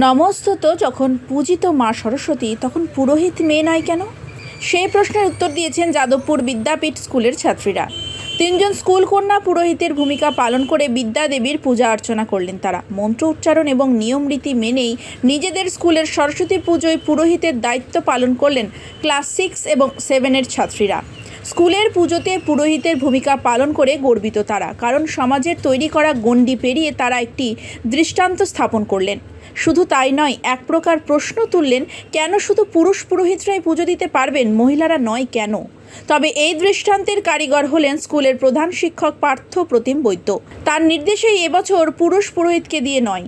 নমস্তত যখন পূজিত মা সরস্বতী, তখন পুরোহিত মেয়ে নয় কেন? সেই প্রশ্নের উত্তর দিয়েছেন যাদবপুর বিদ্যাপীঠ স্কুলের ছাত্রীরা। তিনজন স্কুল কন্যা পুরোহিতের ভূমিকা পালন করে বিদ্যা দেবীর পূজা অর্চনা করলেন তারা। মন্ত্র উচ্চারণ এবং নিয়ম রীতি মেনেই নিজেদের স্কুলের সরস্বতী পুজোয় পুরোহিতের দায়িত্ব পালন করলেন ক্লাস সিক্স এবং সেভেনের ছাত্রীরা। স্কুলের পুজোতে পুরোহিতের ভূমিকা পালন করে গর্বিত তারা, কারণ সমাজের তৈরি করা গণ্ডি পেরিয়ে তারা একটি দৃষ্টান্ত স্থাপন করলেন। শুধু তাই নয়, এক প্রকার প্রশ্ন তুললেন, কেন শুধু পুরুষ পুরোহিতরাই পুজো দিতে পারবেন, মহিলারা নয় কেন? তবে এই দৃষ্টান্তের কারিগর হলেন স্কুলের প্রধান শিক্ষক পার্থ প্রতিম বৈদ্য। তার নির্দেশেই এবছর পুরুষ পুরোহিতকে দিয়ে নয়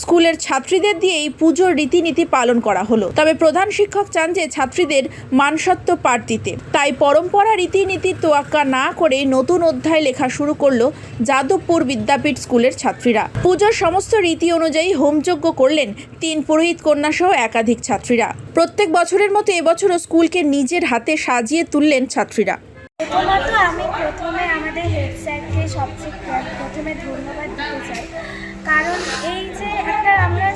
স্কুলের ছাত্রীদের দিয়েই পুজোর রীতিনীতি পালন করা হলো। তবে প্রধান শিক্ষক চান যে ছাত্রীদের মানসত্ব পাঠ দিতে তাই পরম্পরা রীতিনীতির তোয়াক্কা না করে নতুন অধ্যায় লেখা শুরু করল যাদবপুর বিদ্যাপীঠ স্কুলের ছাত্রীরা। পুজোর সমস্ত রীতি অনুযায়ী হোমযজ্ঞ করলেন তিন পুরোহিত কন্যা সহ একাধিক ছাত্রীরা। প্রত্যেক বছরের মতো এবছরও স্কুলকে নিজের হাতে সাজিয়ে তুললেন ছাত্রীরা। আমি প্রথমে আমাদের হেড স্যারকে সবচেয়ে প্রথমে ধন্যবাদ দিতে চাই। কারণ এই যে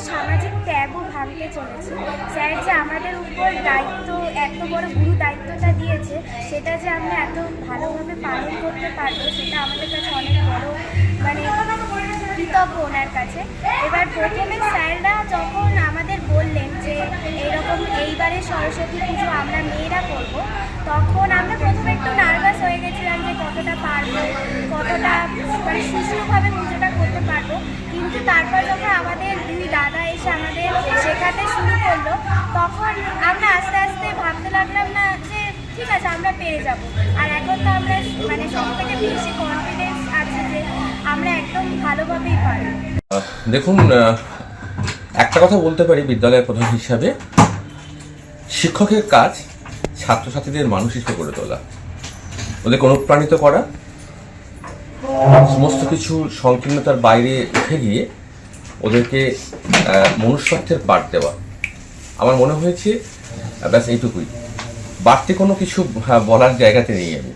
সামাজিক ট্যাবও ভাঙতে চলেছে। স্যার যে আমাদের উপর দায়িত্ব, এত বড় গুরু দায়িত্বটা দিয়েছে, সেটা যে আমরা এত ভালোভাবে পালন করতে পারব, সেটা আমাদের কাছে অনেক বড় মানে কৃতজ্ঞ ওনার কাছে। এবার প্রথমে স্যাররা যখন আমাদের বললেন যে, এরকম এইবারে সরস্বতী পুজো আমরা মেয়েরা করব, তখন আমরা প্রথমে একটু নার্ভাস হয়ে গেছিলাম যে, কতটা পারব, কতটা মানে সুষ্ঠুভাবে পুজোটা করতে পারব? কিন্তু তারপর যখন আমাদের দুই শেখাতে শুরু করল তখন আমরা আস্তে আস্তে ভাবতে লাগলাম না যে ঠিক আছে আমরা পেরে যাব। আর এখন তো আমরা মানে সব থেকে বেশি কনফিডেন্স আছে যে আমরা একদম ভালোভাবেই আহ, দেখুন একটা কথা বলতে পারি বিদ্যালয়ের প্রধান হিসাবে। শিক্ষকের কাজ ছাত্রছাত্রীদের মানুষ হিসেবে গড়ে তোলা। ওদেরকে অনুপ্রাণিত করা। সমস্ত কিছু সংকীর্ণতার বাইরে উঠে গিয়ে ওদেরকে মনুষ্যত্বের পাঠ দেওয়া। আমার মনে হয়েছে, ব্যাস এইটুকুই। বাড়তি কোনো কিছু বলার জায়গাতে নেই আমি।